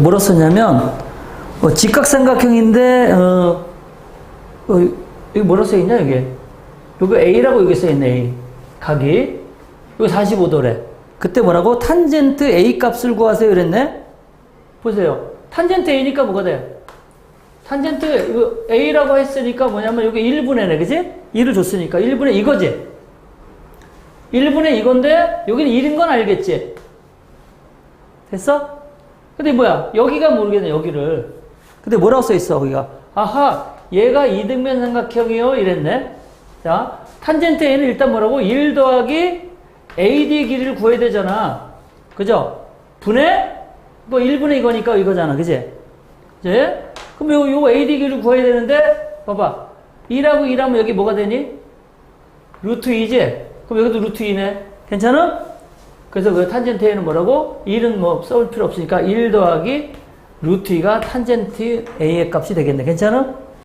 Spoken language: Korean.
뭐라 썼냐면 어, 직각삼각형인데 어, 어, 여기 뭐라 써있냐 여기? 여기 A라고 여기 써있네 A. 각이. 여기 45도래. 그때 뭐라고? 탄젠트 A 값을 구하세요 이랬네? 보세요. 탄젠트 A니까 뭐가 돼? 탄젠트 이거 A라고 했으니까 뭐냐면 여기 1분의네 그지? 1을 줬으니까. 1분의 이거지? 1분의 이건데 여기는 1인 건 알겠지? 됐어? 근데 뭐야 여기가 모르겠네 여기를 근데 뭐라고 써있어 거기가 아하 얘가 이등변 삼각형이요 이랬네 자 탄젠트 A는 일단 뭐라고 1 더하기 AD 길이를 구해야 되잖아 그죠? 분의 뭐 1분의 이거니까 이거잖아 그지? 그지? 그럼 요, 요 AD 길이를 구해야 되는데 봐봐 2라고 2라면 여기 뭐가 되니? 루트 2지? 그럼 여기도 루트 2네 괜찮아? 그래서 그 탄젠트 A는 뭐라고? 1은 뭐 써올 필요 없으니까 1 더하기 루트 2가 탄젠트 A의 값이 되겠네 괜찮아?